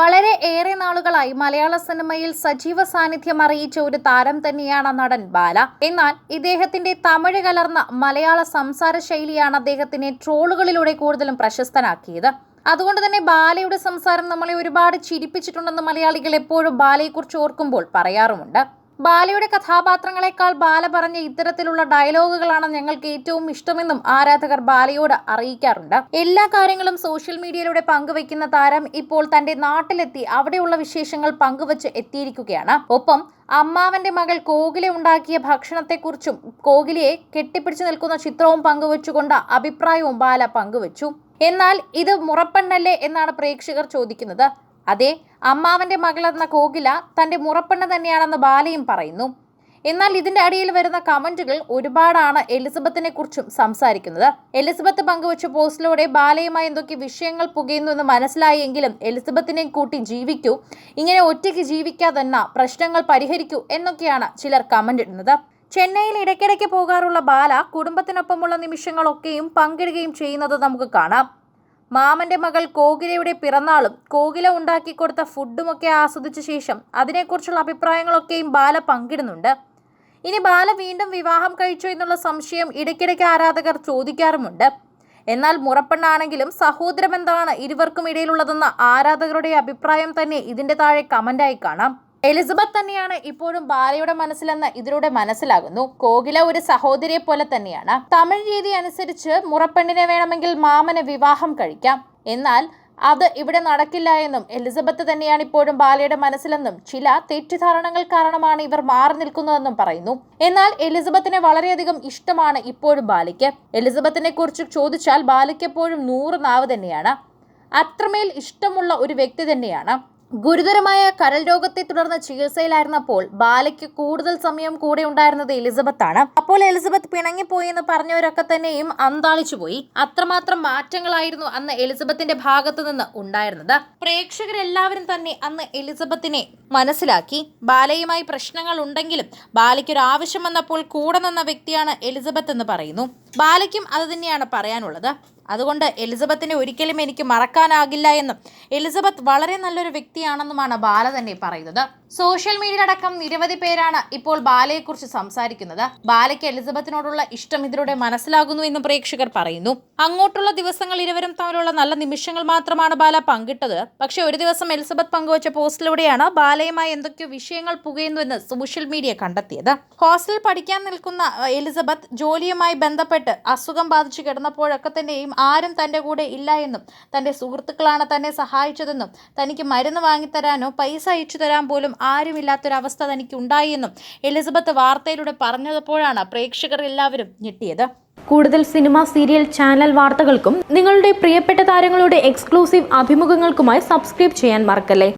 വളരെ ഏറെ നാളുകളായി മലയാള സിനിമയിൽ സജീവ സാന്നിധ്യം അറിയിച്ച ഒരു താരം തന്നെയാണ് നടൻ ബാല. എന്നാൽ ഇദ്ദേഹത്തിന്റെ തമിഴ് കലർന്ന മലയാള സംസാര ശൈലിയാണ് അദ്ദേഹത്തിനെ ട്രോളുകളിലൂടെ കൂടുതലും പ്രശസ്തനാക്കിയത്. അതുകൊണ്ട് തന്നെ ബാലയുടെ സംസാരം നമ്മളെ ഒരുപാട് ചിരിപ്പിച്ചിട്ടുണ്ടെന്ന് മലയാളികൾ എപ്പോഴും ബാലയെക്കുറിച്ച് ഓർക്കുമ്പോൾ പറയാറുമുണ്ട്. ബാലയുടെ കഥാപാത്രങ്ങളെക്കാൾ ബാല പറഞ്ഞ ഇത്തരത്തിലുള്ള ഡയലോഗുകളാണ് ഞങ്ങൾക്ക് ഏറ്റവും ഇഷ്ടമെന്നും ആരാധകർ ബാലയോട് അറിയിക്കാറുണ്ട്. എല്ലാ കാര്യങ്ങളും സോഷ്യൽ മീഡിയയിലൂടെ പങ്കുവയ്ക്കുന്ന താരം ഇപ്പോൾ തന്റെ നാട്ടിലെത്തി അവിടെയുള്ള വിശേഷങ്ങൾ പങ്കുവച്ച് എത്തിയിരിക്കുകയാണ്. ഒപ്പം അമ്മാവന്റെ മകൾ കോകിലെ ഉണ്ടാക്കിയ ഭക്ഷണത്തെക്കുറിച്ചും കോകിലയെ കെട്ടിപ്പിടിച്ചു നിൽക്കുന്ന ചിത്രവും പങ്കുവച്ചുകൊണ്ട് അഭിപ്രായവും ബാല പങ്കുവച്ചു. എന്നാൽ ഇത് മുറപ്പെണ്ണല്ലേ എന്നാണ് പ്രേക്ഷകർ ചോദിക്കുന്നത്. അതെ അമ്മാവന്റെ മകളെന്ന കോകില തന്റെ മുറപ്പെണ്ണ തന്നെയാണെന്ന് ബാലയും പറയുന്നു. എന്നാൽ ഇതിന്റെ അടിയിൽ വരുന്ന കമന്റുകൾ ഒരുപാടാണ് എലിസബത്തിനെ കുറിച്ചും സംസാരിക്കുന്നത്. എലിസബത്ത് പങ്കുവച്ച പോസ്റ്റിലൂടെ ബാലയുമായി എന്തൊക്കെ വിഷയങ്ങൾ പുകയുന്നു എന്ന് മനസ്സിലായെങ്കിലും എലിസബത്തിനെ കൂട്ടി ജീവിക്കൂ ഇങ്ങനെ ഒറ്റയ്ക്ക് ജീവിക്കാതെന്ന പ്രശ്നങ്ങൾ പരിഹരിക്കൂ എന്നൊക്കെയാണ് ചിലർ കമന്റ് ഇടുന്നത്. ചെന്നൈയിൽ ഇടയ്ക്കിടയ്ക്ക് പോകാറുള്ള ബാല കുടുംബത്തിനൊപ്പമുള്ള നിമിഷങ്ങളൊക്കെയും പങ്കിടുകയും ചെയ്യുന്നത് നമുക്ക് കാണാം. മാമന്റെ മകൾ കോകിലയുടെ പിറന്നാളും കോകില ഉണ്ടാക്കി കൊടുത്ത ഫുഡുമൊക്കെ ആസ്വദിച്ച ശേഷം അതിനെക്കുറിച്ചുള്ള അഭിപ്രായങ്ങളൊക്കെയും ബാല പങ്കിടുന്നുണ്ട്. ഇനി ബാല വീണ്ടും വിവാഹം കഴിച്ചു എന്നുള്ള സംശയം ഇടയ്ക്കിടയ്ക്ക് ആരാധകർ ചോദിക്കാറുമുണ്ട്. എന്നാൽ മുറപ്പെണ്ണാണെങ്കിലും സഹോദരബന്ധമാണ് ഇരുവർക്കും ഇടയിലുള്ളതെന്ന ആരാധകരുടെ അഭിപ്രായം തന്നെ ഇതിന്റെ താഴെ കമന്റായി കാണാം. എലിസബത്ത് തന്നെയാണ് ഇപ്പോഴും ബാലയുടെ മനസ്സിലെന്ന് ഇതിലൂടെ മനസ്സിലാകുന്നു. കോകില ഒരു സഹോദരിയെ പോലെ തന്നെയാണ്. തമിഴ് രീതി അനുസരിച്ച് മുറപ്പെണ്ണിനെ വേണമെങ്കിൽ മാമന് വിവാഹം കഴിക്കാം. എന്നാൽ അത് ഇവിടെ നടക്കില്ല എന്നും എലിസബത്ത് തന്നെയാണ് ഇപ്പോഴും ബാലയുടെ മനസ്സിലെന്നും ചില തെറ്റിദ്ധാരണകൾ കാരണമാണ് ഇവർ മാറി നിൽക്കുന്നതെന്നും പറയുന്നു. എന്നാൽ എലിസബത്തിനെ വളരെയധികം ഇഷ്ടമാണ് ഇപ്പോഴും ബാലയ്ക്ക്. എലിസബത്തിനെ കുറിച്ച് ചോദിച്ചാൽ ബാലയ്ക്ക് എപ്പോഴും നൂറ് നാവ് തന്നെയാണ്. അത്രമേൽ ഇഷ്ടമുള്ള ഒരു വ്യക്തി തന്നെയാണ്. ഗുരുതരമായ കരൽ രോഗത്തെ തുടർന്ന് ചികിത്സയിലായിരുന്നപ്പോൾ ബാലയ്ക്ക് കൂടുതൽ സമയം കൂടെ ഉണ്ടായിരുന്നത് എലിസബത്ത് ആണ് അപ്പോൾ എലിസബത്ത് പിണങ്ങിപ്പോയി എന്ന് പറഞ്ഞവരൊക്കെ തന്നെയും അന്താളിച്ചു പോയി അത്രമാത്രം മാറ്റങ്ങളായിരുന്നു അന്ന് എലിസബത്തിന്റെ ഭാഗത്തു നിന്ന് ഉണ്ടായിരുന്നത്. പ്രേക്ഷകരെല്ലാവരും തന്നെ അന്ന് എലിസബത്തിനെ മനസ്സിലാക്കി. ബാലയുമായി പ്രശ്നങ്ങൾ ഉണ്ടെങ്കിലും ബാലയ്ക്ക് ഒരു ആവശ്യം വന്നപ്പോൾ കൂടെ നിന്ന വ്യക്തിയാണ് എലിസബത്ത് എന്ന് പറയുന്നു. ബാലയ്ക്കും അത് തന്നെയാണ് പറയാനുള്ളത്. അതുകൊണ്ട് എലിസബത്തിനെ ഒരിക്കലും എനിക്ക് മറക്കാനാകില്ല എന്നും. എലിസബത്ത് വളരെ നല്ലൊരു വ്യക്തിയാണെന്നുമാണ് ബാല തന്നെ പറയുന്നത്. സോഷ്യൽ മീഡിയ മീഡിയയിലടക്കം നിരവധി പേരാണ് ഇപ്പോൾ ബാലയെക്കുറിച്ച് സംസാരിക്കുന്നത്. ബാലയ്ക്ക് എലിസബത്തിനോടുള്ള ഇഷ്ടം ഇതിലൂടെ മനസ്സിലാകുന്നു എന്ന് പ്രേക്ഷകർ പറയുന്നു. അങ്ങോട്ടുള്ള ദിവസങ്ങൾ ഇരുവരും തമ്മിലുള്ള നല്ല നിമിഷങ്ങൾ മാത്രമാണ് ബാല പങ്കിട്ടത്. പക്ഷേ ഒരു ദിവസം എലിസബത്ത് പങ്കുവച്ച പോസ്റ്റിലൂടെയാണ് ബാലയുമായി എന്തൊക്കെയോ വിഷയങ്ങൾ പുകയുന്നു എന്ന് സോഷ്യൽ മീഡിയ കണ്ടെത്തിയത്. ഹോസ്റ്റലിൽ പഠിക്കാൻ നിൽക്കുന്ന എലിസബത്ത് ജോലിയുമായി ബന്ധപ്പെട്ട് അസുഖം ബാധിച്ചു കിടന്നപ്പോഴൊക്കെ തന്നെയും ആരും തന്റെ കൂടെ ഇല്ല എന്നും തന്റെ സുഹൃത്തുക്കളാണ് തന്നെ സഹായിച്ചതെന്നും തനിക്ക് മരുന്ന് വാങ്ങിത്തരാനോ പൈസ അയച്ചു തരാൻ പോലും ആരുമില്ലാത്തൊരവസ്ഥ തനിക്ക് ഉണ്ടായി എന്നും എലിസബത്ത് വാർത്തയിലൂടെ പറഞ്ഞപ്പോഴാണ് പ്രേക്ഷകർ എല്ലാവരും ഞെട്ടിയത്. കൂടുതൽ സിനിമ സീരിയൽ ചാനൽ വാർത്തകൾക്കും നിങ്ങളുടെ പ്രിയപ്പെട്ട താരങ്ങളുടെ എക്സ്ക്ലൂസീവ് അഭിമുഖങ്ങൾക്കുമായി സബ്സ്ക്രൈബ് ചെയ്യാൻ മറക്കല്ലേ?